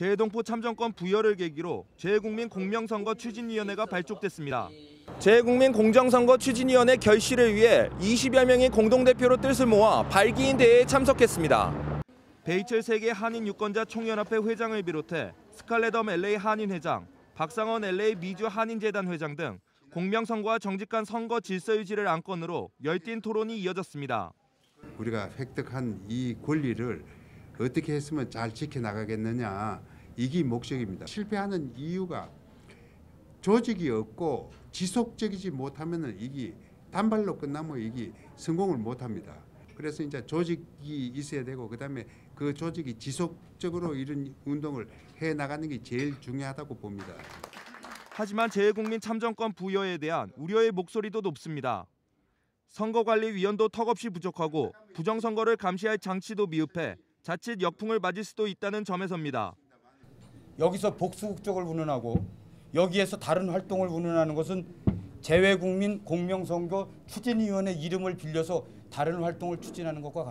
재해동포 참정권 부여를 계기로 재해국민 공명선거 추진위원회가 발족됐습니다. 재해국민 공정선거 추진위원회 결실을 위해 20여 명의 공동대표로 뜻을 모아 발기인 대회에 참석했습니다. 베이첼 세계 한인 유권자 총연합회 회장을 비롯해 스칼렛엄 LA 한인 회장, 박상원 LA 미주 한인재단 회장 등 공명선거와 정직한 선거 질서 유지를 안건으로 열띤 토론이 이어졌습니다. 우리가 획득한 이 권리를 어떻게 했으면 잘 지켜나가겠느냐 이게 목적입니다. 실패하는 이유가 조직이 없고 지속적이지 못하면은 이게 단발로 끝나면 이게 성공을 못합니다. 그래서 이제 조직이 있어야 되고 그다음에 그 조직이 지속적으로 이런 운동을 해 나가는 게 제일 중요하다고 봅니다. 하지만 재해국민 참정권 부여에 대한 우려의 목소리도 높습니다. 선거관리위원도 턱없이 부족하고 부정선거를 감시할 장치도 미흡해 자칫 역풍을 맞을 수도 있다는 점에서입니다. 여기서 복수국적을 운운하고 여기에서 다른 활동을 운운하는 것은 재외국민 공명선거 추진위원회 이름을 빌려서 다른 활동을 추진하는 것과 같습니다.